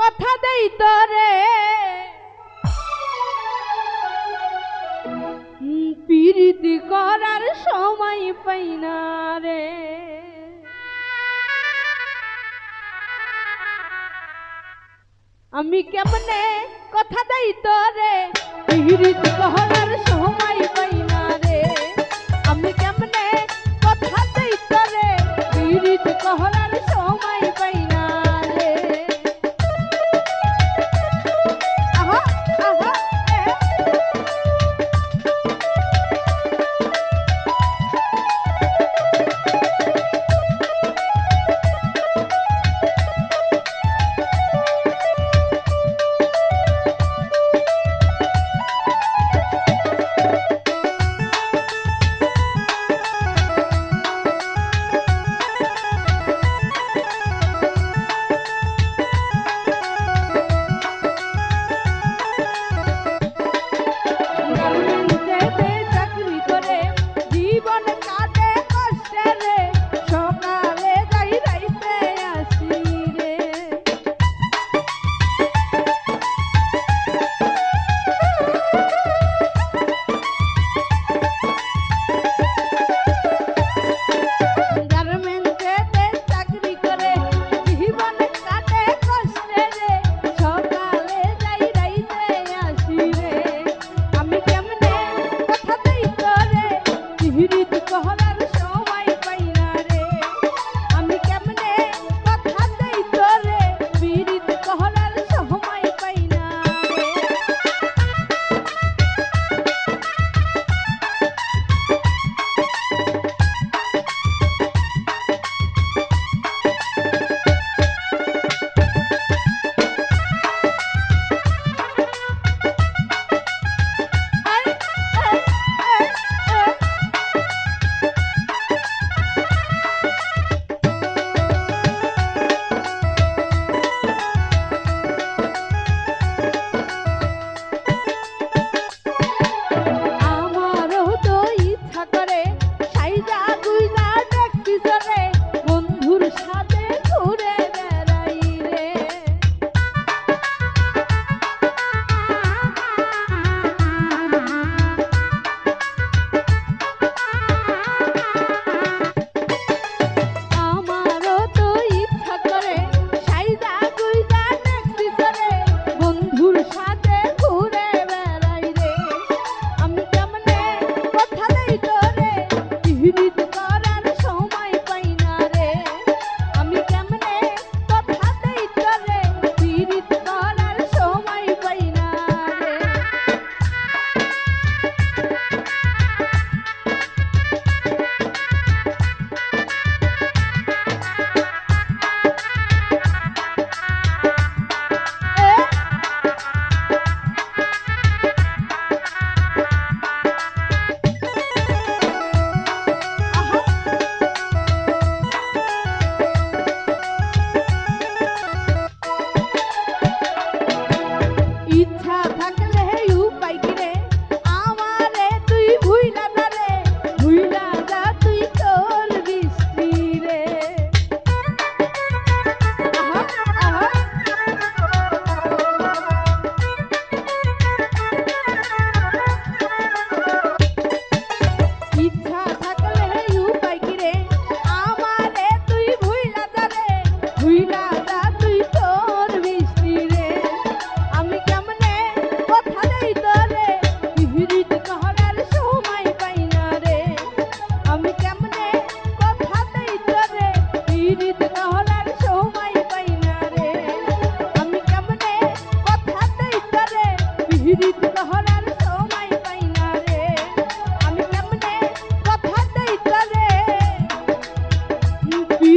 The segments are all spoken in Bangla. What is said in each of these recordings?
কথা দেই তরে। প্রীতি করার সময় পাইনা রে। আমি কেমনে কথা দেই তরে? প্রীতি করার সময় পাইনা রে। আমি কেমনে কথা দেই তরে? প্রীতি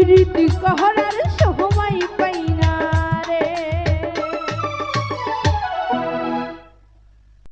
প্রীতি কহরার